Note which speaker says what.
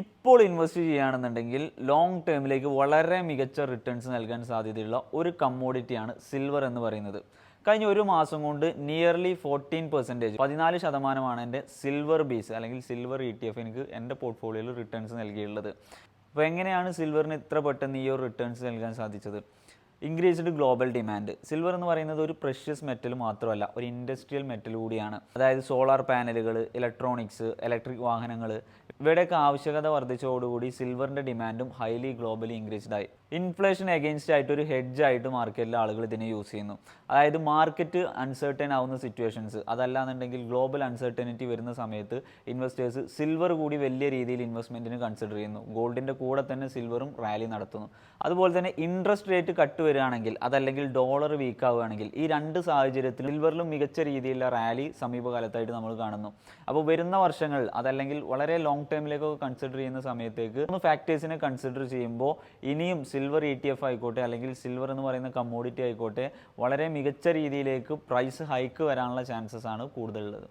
Speaker 1: ഇപ്പോൾ ഇൻവെസ്റ്റ് ചെയ്യുകയാണെന്നുണ്ടെങ്കിൽ ലോങ് ടേമിലേക്ക് വളരെ മികച്ച റിട്ടേൺസ് നൽകാൻ സാധ്യതയുള്ള ഒരു കമ്മോഡിറ്റിയാണ് സിൽവർ എന്ന് പറയുന്നത്. കഴിഞ്ഞ ഒരു മാസം കൊണ്ട് നിയർലി ഫോർട്ടീൻ പെർസെന്റേജ് പതിനാല് ശതമാനമാണ് എന്റെ സിൽവർ ബേസ് അല്ലെങ്കിൽ സിൽവർ ഇ ടി എഫ് എനിക്ക് എന്റെ പോർട്ട്ഫോളിയോയിൽ റിട്ടേൺസ് നൽകിയിട്ടുള്ളത്. അപ്പോൾ എങ്ങനെയാണ് സിൽവറിന് ഇത്ര പെട്ടെന്ന് ഈ ഒരു റിട്ടേൺസ് നൽകാൻ സാധിച്ചത്? ഇൻക്രീസ്ഡ് ഗ്ലോബൽ ഡിമാൻഡ് സിൽവർ എന്ന് പറയുന്നത് ഒരു പ്രഷ്യസ് മെറ്റൽ മാത്രമല്ല ഒരു ഇൻഡസ്ട്രിയൽ മെറ്റൽ കൂടിയാണ്. അതായത് സോളാർ പാനലുകൾ ഇലക്ട്രോണിക്സ് ഇലക്ട്രിക് വാഹനങ്ങൾ ഇവയുടെയൊക്കെ ആവശ്യകത വർദ്ധിച്ചതോടുകൂടി സിൽവറിന്റെ ഡിമാൻഡും ഹൈലി ഗ്ലോബലി ഇൻക്രീസ്ഡ് ആയി. ഇൻഫ്ലേഷൻ എഗെയിൻസ്റ്റ് ആയിട്ട് ഒരു ഹെഡ്ജ് ആയിട്ട് മാർക്കറ്റിലെ ആളുകൾ ഇതിനെ യൂസ് ചെയ്യുന്നു. അതായത് മാർക്കറ്റ് അൺസർട്ടൻ ആവുന്ന സിറ്റുവേഷൻസ് അതല്ലാന്നുണ്ടെങ്കിൽ ഗ്ലോബൽ അൺസർട്ടനിറ്റി വരുന്ന സമയത്ത് ഇൻവെസ്റ്റേഴ്സ് സിൽവർ കൂടി വലിയ രീതിയിൽ ഇൻവെസ്റ്റ്മെന്റിന് കൺസിഡർ ചെയ്യുന്നു. ഗോൾഡിന്റെ കൂടെ തന്നെ സിൽവറും റാലി നടത്തുന്നു. അതുപോലെ തന്നെ ഇൻട്രസ്റ്റ് റേറ്റ് കട്ട് വരികയാണെങ്കിൽ അതല്ലെങ്കിൽ ഡോളർ വീക്ക് ആവുകയാണെങ്കിൽ ഈ രണ്ട് സാഹചര്യത്തിൽ സിൽവറിലും മികച്ച രീതിയിലുള്ള റാലി സമീപകാലത്തായിട്ട് നമ്മൾ കാണുന്നു. അപ്പോൾ വരുന്ന വർഷങ്ങൾ അതല്ലെങ്കിൽ വളരെ ലോങ് ടൈമിലേക്കൊക്കെ കൺസിഡർ ചെയ്യുന്ന സമയത്തേക്ക് മൂന്ന് ഫാക്ടേഴ്സിനെ കൺസിഡർ ചെയ്യുമ്പോൾ ഇനിയും സിൽവർ ഇ ടി എഫ് ആയിക്കോട്ടെ അല്ലെങ്കിൽ സിൽവർ എന്ന് പറയുന്ന കമ്മോഡിറ്റി ആയിക്കോട്ടെ വളരെ മികച്ച രീതിയിലേക്ക് പ്രൈസ് ഹൈക്ക് വരാനുള്ള ചാൻസസ് ആണ് കൂടുതലുള്ളത്.